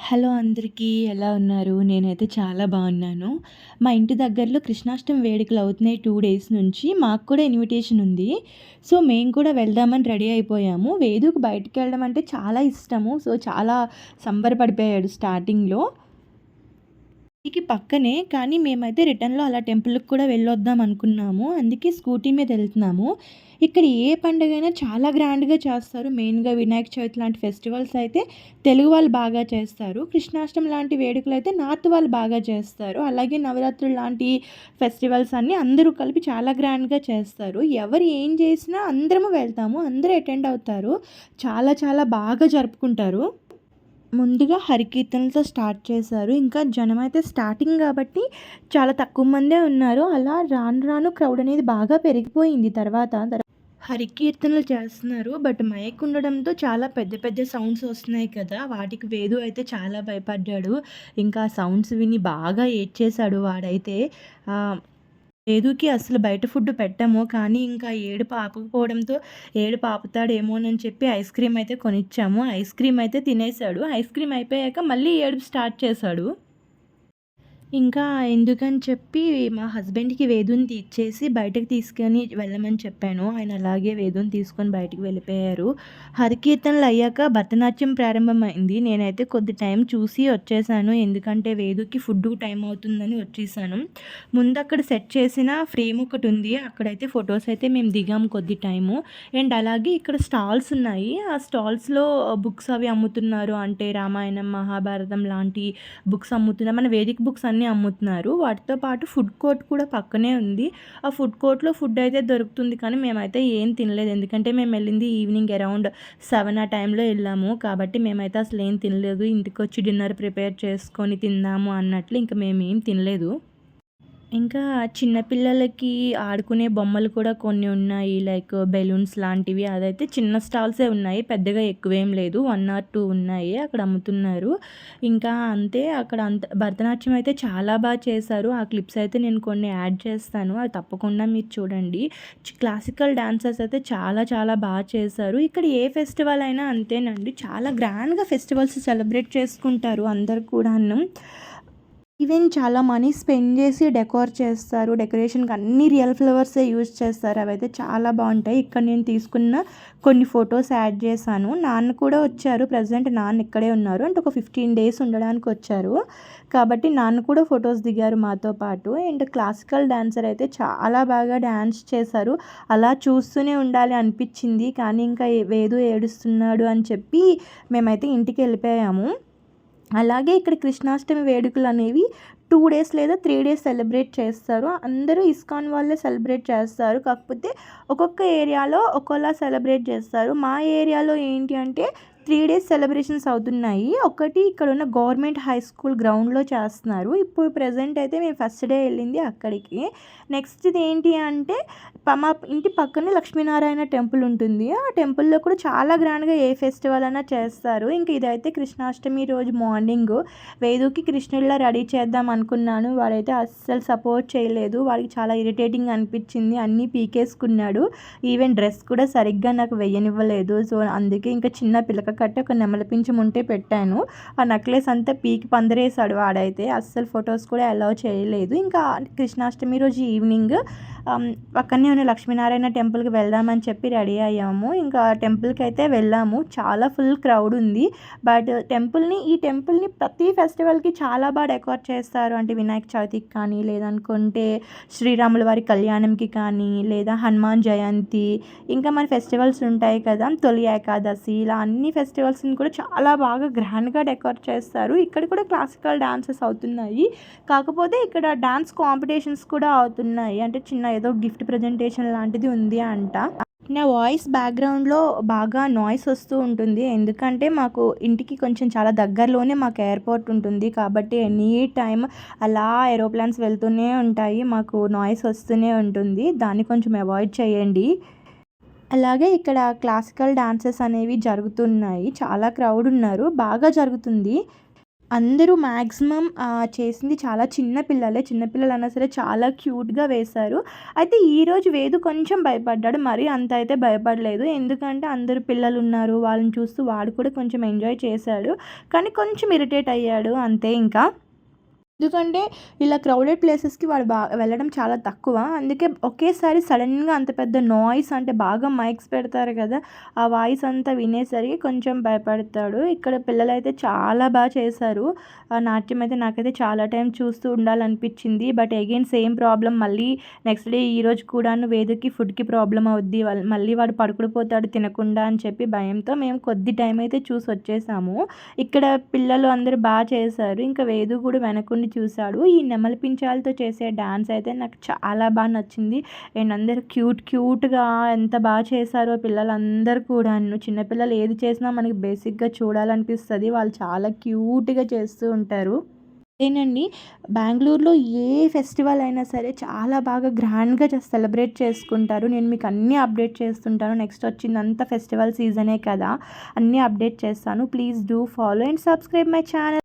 Hello అందరికీ ఎలా ఉన్నారు? నేనైతే చాలా బాగున్నాను. మా ఇంటి దగ్గరలో కృష్ణాష్టమి వేడుకలు అవుతున్నాయి టూ డేస్ నుంచి. మాకు కూడా ఇన్విటేషన్ ఉంది. సో, మేము కూడా వెళ్దామని రెడీ అయిపోయాము. వేదుకి బయటికెళ్ళడం అంటే చాలా ఇష్టము. సో, చాలా సంబరపడిపోయాడు స్టార్టింగ్‌లో. ఇంటికి పక్కనే కానీ మేమైతే రిటర్న్‌లో అలా టెంపుల్‌కి కూడా వెళ్ళొద్దాం అనుకున్నాము. అందుకే స్కూటీ మీద వెళ్తున్నాము ఇక్కడ ఏ పండుగైనా చాలా గ్రాండ్‌గా చేస్తారు. మెయిన్‌గా వినాయక చవితి లాంటి ఫెస్టివల్స్ అయితే తెలుగు వాళ్ళు బాగా చేస్తారు. కృష్ణాష్టమి లాంటి వేడుకలు అయితే నార్త్ వాళ్ళు బాగా చేస్తారు. అలాగే నవరాత్రులు లాంటి ఫెస్టివల్స్ అన్నీ అందరూ కలిపి చాలా గ్రాండ్‌గా చేస్తారు. ఎవరు ఏం చేసినా అందరము వెళ్తాము. అందరూ అటెండ్ అవుతారు. చాలా చాలా బాగా జరుపుకుంటారు. ముందుగా హరికీర్తనలతో స్టార్ట్ చేశారు. ఇంకా జనం అయితే స్టార్టింగ్ కాబట్టి చాలా తక్కువ మందే ఉన్నారు. అలా రాను రాను క్రౌడ్ అనేది బాగా పెరిగిపోయింది తర్వాత. హరికీర్తనలు చేస్తున్నారు. బట్ మైక్ ఉండడంతో చాలా పెద్ద పెద్ద సౌండ్స్ వస్తున్నాయి కదా! వాటికి వేదు అయితే చాలా భయపడ్డాడు. ఇంకా సౌండ్స్ విని బాగా ఏడ్చేశాడు వాడైతే. లేదుకి అసలు బయట ఫుడ్ పెట్టాము కానీ ఇంకా ఏడు పాపకపోవడంతో ఏడు పాపుతాడేమోనని చెప్పి ఐస్ క్రీమ్ అయితే కొనిచ్చాము. ఐస్ క్రీమ్ అయితే తినేసాడు. ఐస్ క్రీమ్ అయిపోయాక మళ్ళీ ఏడుపు స్టార్ట్ చేశాడు. ఇంకా ఎందుకని చెప్పి మా హస్బెండ్‌కి వేదుని ఇచ్చేసి బయటకి తీసుకొని వెళ్ళమని చెప్పాను. ఆయన అలాగే వేదుని తీసుకొని బయటికి వెళ్ళిపోయారు. హరికీర్తనలు అయ్యాక భరతనాట్యం ప్రారంభమైంది. నేనైతే కొద్ది టైం చూసి వచ్చేసాను. ఎందుకంటే వేదుకి ఫుడ్ టైం అవుతుందని వచ్చేసాను. ముందు అక్కడ సెట్ చేసిన ఫ్రేమ్ ఒకటి ఉంది. అక్కడైతే ఫొటోస్ అయితే మేము దిగాము కొద్ది టైము. అండ్ అలాగే ఇక్కడ స్టాల్స్ ఉన్నాయి. ఆ స్టాల్స్‌లో బుక్స్ అవి అమ్ముతున్నారు. అంటే రామాయణం, మహాభారతం లాంటి బుక్స్ అమ్ముతున్నారు. మన వేదిక బుక్స్ అన్ని అమ్ముతున్నారు. వాటితో పాటు ఫుడ్ కోర్ట్ కూడా పక్కనే ఉంది. ఆ ఫుడ్ కోర్ట్‌లో ఫుడ్ అయితే దొరుకుతుంది. కానీ మేమైతే ఏం తినలేదు. ఎందుకంటే మేము వెళ్ళింది ఈవినింగ్ అరౌండ్ సెవెన్ ఆ టైంలో వెళ్ళాము. కాబట్టి మేమైతే అసలు ఏం తినలేదు. ఇంటికొచ్చి డిన్నర్ ప్రిపేర్ చేసుకొని తిందాము అన్నట్లు ఇంకా మేమేం తినలేదు. ఇంకా చిన్నపిల్లలకి ఆడుకునే బొమ్మలు కూడా కొన్ని ఉన్నాయి. లైక్ బెలూన్స్ లాంటివి. అదైతే చిన్న స్టాల్సే ఉన్నాయి. పెద్దగా ఎక్కువేం లేదు. వన్ ఆర్ టూ ఉన్నాయి. అక్కడ అమ్ముతున్నారు. ఇంకా అంతే అక్కడ అంత భరతనాట్యం అయితే చాలా బాగా చేశారు. ఆ క్లిప్స్ అయితే నేను కొన్ని యాడ్ చేస్తాను. అది తప్పకుండా మీరు చూడండి. క్లాసికల్ డాన్సర్స్ అయితే చాలా చాలా బాగా చేశారు. ఇక్కడ ఏ ఫెస్టివల్ అయినా అంతేనండి. చాలా గ్రాండ్‌గా ఫెస్టివల్స్ సెలబ్రేట్ చేసుకుంటారు అందరు కూడాను. ఈవెన్ చాలా మనీ స్పెండ్ చేసి డెకోర్ చేస్తారు. డెకరేషన్‌కి అన్ని రియల్ ఫ్లవర్సే యూజ్ చేస్తారు. అవైతే చాలా బాగుంటాయి ఇక్కడ నేను తీసుకున్న కొన్ని ఫొటోస్ యాడ్ చేశాను. నాన్న కూడా వచ్చారు. ప్రజెంట్ నాన్న ఇక్కడే ఉన్నారు. అంటే ఒక 15 డేస్ ఉండడానికి వచ్చారు. కాబట్టి నాన్న కూడా ఫొటోస్ దిగారు మాతో పాటు. అండ్ క్లాసికల్ డాన్సర్ అయితే చాలా బాగా డాన్స్ చేశారు. అలా చూస్తూనే ఉండాలి అనిపించింది. కానీ ఇంకా వేదు ఏడుస్తున్నాడు అని చెప్పి మేమైతే ఇంటికి వెళ్ళిపోయాము అలాగే ఇక్కడ కృష్ణాష్టమి వేడుకలు అనేవి టూ డేస్ లేదా త్రీ డేస్ సెలబ్రేట్ చేస్తారు. అందరూ ఇస్కాన్ వాళ్ళే సెలబ్రేట్ చేస్తారు. కాకపోతే ఒక్కొక్క ఏరియాలో ఒక్కోలా సెలబ్రేట్ చేస్తారు. మా ఏరియాలో ఏంటి అంటే త్రీ డేస్ సెలబ్రేషన్స్ అవుతున్నాయి. ఒకటి ఇక్కడ ఉన్న గవర్నమెంట్ హై స్కూల్ గ్రౌండ్‌లో చేస్తున్నారు. ఇప్పుడు ప్రజెంట్ అయితే మేము ఫస్ట్ డే వెళ్ళింది అక్కడికి. నెక్స్ట్‌ది ఏంటి అంటే ప మా ఇంటి పక్కనే లక్ష్మీనారాయణ టెంపుల్ ఉంటుంది. ఆ టెంపుల్‌లో కూడా చాలా గ్రాండ్‌గా ఏ ఫెస్టివల్ అయినా చేస్తారు. ఇంకా ఇదైతే కృష్ణాష్టమి రోజు మార్నింగు వేదుకి కృష్ణుడిలా రెడీ చేద్దాం అనుకున్నాను. వాడైతే అస్సలు సపోర్ట్ చేయలేదు. వాడికి చాలా ఇరిటేటింగ్ అనిపించింది. అన్నీ పీకేసుకున్నాడు. ఈవెన్ డ్రెస్ కూడా సరిగ్గా నాకు వెయ్యనివ్వలేదు. సో, అందుకే ఇంకా చిన్న పిలక కట్ట ఒక నెమలి పించం ఉంటే పెట్టాను. ఆ నెక్లెస్ అంతా పీకి పందిరేశాడు వాడైతే. అస్సలు ఫొటోస్ కూడా అలౌ చేయలేదు. ఇంకా కృష్ణాష్టమి రోజు ఈవినింగ్ పక్కనే ఉన్న లక్ష్మీనారాయణ టెంపుల్‌కి వెళ్దామని చెప్పి రెడీ అయ్యాము. ఇంకా టెంపుల్‌కి అయితే వెళ్ళాము. చాలా ఫుల్ క్రౌడ్ ఉంది. బట్ టెంపుల్‌ని ఈ టెంపుల్‌ని ప్రతి ఫెస్టివల్‌కి చాలా బాగా డెకోర్ చేస్తారు. అంటే వినాయక చవితికి కానీ లేదనుకుంటే శ్రీరాముల వారి కళ్యాణంకి కానీ లేదా హనుమాన్ జయంతి ఇంకా మన ఫెస్టివల్స్ ఉంటాయి కదా! తొలి ఏకాదశి ఇలా అన్ని ఫెస్టివల్స్‌ని కూడా చాలా బాగా గ్రాండ్‌గా డెకరేట్ చేస్తారు. ఇక్కడ కూడా క్లాసికల్ డాన్సెస్ అవుతున్నాయి. కాకపోతే ఇక్కడ డాన్స్ కాంపిటీషన్స్ కూడా అవుతున్నాయి. అంటే చిన్న ఏదో గిఫ్ట్ ప్రజెంటేషన్ లాంటిది ఉంది అంట. నా వాయిస్ బ్యాక్‌గ్రౌండ్‌లో బాగా నాయిస్ వస్తూ ఉంటుంది. ఎందుకంటే మాకు ఇంటికి కొంచెం చాలా దగ్గరలోనే మాకు ఎయిర్‌పోర్ట్ ఉంటుంది. కాబట్టి ఎనీ టైమ్ అలా ఏరోప్లాన్స్ వెళ్తూనే ఉంటాయి. మాకు నాయిస్ వస్తూనే ఉంటుంది. దాన్ని కొంచెం అవాయిడ్ చేయండి. అలాగే ఇక్కడ క్లాసికల్ డాన్సెస్ అనేవి జరుగుతున్నాయి. చాలా క్రౌడ్ ఉన్నారు. బాగా జరుగుతుంది. అందరూ మ్యాక్సిమం చేసింది చాలా చిన్న పిల్లలే. చిన్నపిల్లలు అన్నా సరే చాలా క్యూట్గా వేశారు. అయితే ఈరోజు వేదు కొంచెం భయపడ్డాడు. మరీ అంత అయితే భయపడలేదు. ఎందుకంటే అందరూ పిల్లలు ఉన్నారు వాళ్ళని చూస్తూ వాడు కూడా కొంచెం ఎంజాయ్ చేశాడు. కానీ కొంచెం ఇరిటేట్ అయ్యాడు. అంతే ఇంకా. ఎందుకంటే ఇలా క్రౌడెడ్ ప్లేసెస్కి వాడు బాగా వెళ్ళడం చాలా తక్కువ. అందుకే ఒకేసారి సడన్గా అంత పెద్ద నాయిస్ అంటే బాగా మైక్స్ పెడతారు కదా ఆ వాయిస్ అంతా వినేసరికి కొంచెం భయపడతాడు. ఇక్కడ పిల్లలు అయితే చాలా బాగా చేశారు. ఆ నాట్యం అయితే నాకైతే చాలా టైం చూస్తూ ఉండాలనిపించింది. బట్ అగైన్ సేమ్ ప్రాబ్లం మళ్ళీ నెక్స్ట్ డే ఈరోజు కూడాను వేదికకి ఫుడ్కి ప్రాబ్లం అవుద్ది. మళ్ళీ వాడు పడుకుడిపోతాడు తినకుండా అని చెప్పి భయంతో మేము కొద్ది టైం అయితే చూసి వచ్చేసాము. ఇక్కడ పిల్లలు అందరూ బాగా చేశారు. ఇంకా వేదు కూడా వెనకుండి చూశాడు. ఈ నెమలి పించాలతో చేసే డ్యాన్స్ అయితే నాకు చాలా బాగా నచ్చింది. అండ్ అందరు క్యూట్ క్యూట్గా ఎంత బాగా చేశారో పిల్లలందరూ కూడా. చిన్నపిల్లలు ఏది చేసినా మనకి బేసిక్గా చూడాలనిపిస్తుంది. వాళ్ళు చాలా క్యూట్గా చేస్తూ ఉంటారు. అదేనండి బెంగళూరులో ఏ ఫెస్టివల్ అయినా సరే చాలా బాగా గ్రాండ్గా సెలబ్రేట్ చేసుకుంటారు. నేను మీకు అన్నీ అప్డేట్ చేస్తుంటాను. నెక్స్ట్ వచ్చిందంతా ఫెస్టివల్ సీజనే కదా. అన్నీ అప్డేట్ చేస్తాను. Please do follow and subscribe my channel.